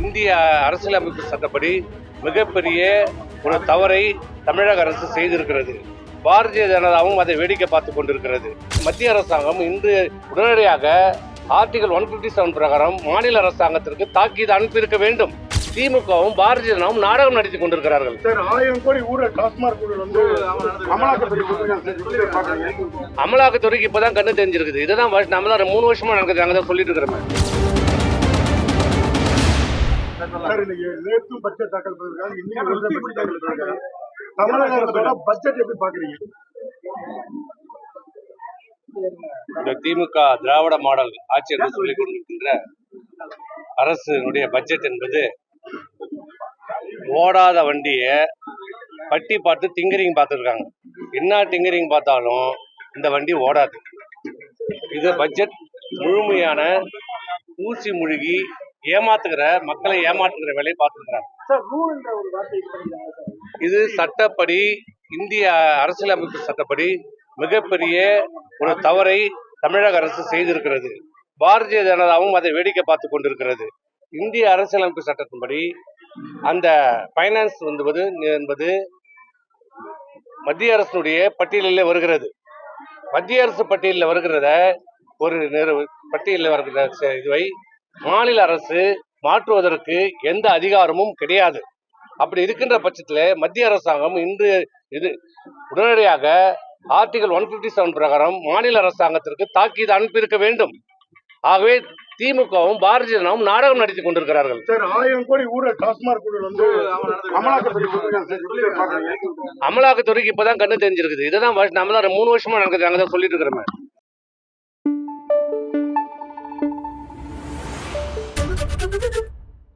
இந்திய அரசியலமைப்பு சட்டப்படி மிகப்பெரிய ஒரு தவறை தமிழக அரசு செய்திருக்கிறது. பாரதிய ஜனதாவும் அதை வேடிக்கை பார்த்து கொண்டிருக்கிறது. மத்திய அரசாங்கம் இன்று உடனடியாக ஆர்டிகல் ஒன் பிப்டி செவன் பிரகாரம் மாநில அரசாங்கத்திற்கு தாக்கீது அனுப்பியிருக்க வேண்டும். திமுகவும் பாரதிய ஜனதாவும் நாடகம் நடத்தி கொண்டிருக்கிறார்கள். அமலாக்கத்துறைக்கு இப்பதான் கண்ணு தெரிஞ்சிருக்குது. இதுதான் நம்ம தான் மூணு வருஷமா நடக்குது நாங்கள் தான் சொல்லிட்டு இருக்கிறோம். சார் இன்னைக்கு நேற்றும் பட்ஜெட் தாக்கல் பண்ணிருக்காங்க. இன்னைக்கு ஒரு பட்ஜெட் தாக்கல் பண்ணிருக்காங்க. தமிழக அரசோட பட்ஜெட் எப்படி பாக்குறீங்க? இந்த திமுக திராவிட மாடல் ஆட்சி என்று சொல்லிக் கொண்டிருக்கின்ற அரசினுடைய பட்ஜெட் என்பது ஓடாத வண்டியை பட்டி பார்த்து டிங்கரிங் பார்த்துருக்காங்க. என்ன டிங்கரிங் பார்த்தாலும் இந்த வண்டி ஓடாது. இது பட்ஜெட் முழுமையான ஊசி முழுகி ஏமாத்துகிற மக்களை ஏமாற்றுகிற வேலையை பார்த்துருக்காங்க இது சட்டப்படி இந்திய அரசியலமைப்பு சட்டப்படி மிகப்பெரிய ஒரு தவறை தமிழக அரசு செய்திருக்கிறது. பாரதிய ஜனதாவும் அதை வேடிக்கை பார்த்து கொண்டிருக்கிறது. இந்திய அரசியலமைப்பு சட்டத்தின்படி அந்த ஃபைனான்ஸ் என்பது என்பது மத்திய அரசினுடைய பட்டியலிலே வருகிறது. மத்திய அரசு பட்டியலில் வருகிறத ஒரு பட்டியலில் வருகிற இதுவை மாநில அரசு மாற்றுவதற்கு எந்த அதிகாரமும் கிடையாது. அப்படி இருக்கின்ற பட்சத்தில் மத்திய அரசாங்கம் இன்று இது உடனடியாக ஆர்டிகல் ஒன் பிப்டி செவன் பிரகாரம் மாநில அரசாங்கத்திற்கு தாக்கீது அனுப்பியிருக்க வேண்டும். ஆகவே திமுகவும் பாரதிய ஜனதாவும் நாடகம் நடத்தி கொண்டிருக்கிறார்கள். சார் ஆயிரம் கோடி ஊழல் டாஸ்மாக் வந்து. அமலாக்கத்துறைக்கு இப்பதான் கண்ணு தெரிஞ்சிருக்குது. இதுதான் வருஷம் நம்ம தான் மூணு வருஷமா நடக்குது நாங்கள் தான் சொல்லிட்டு இருக்கிறோம். Thank you.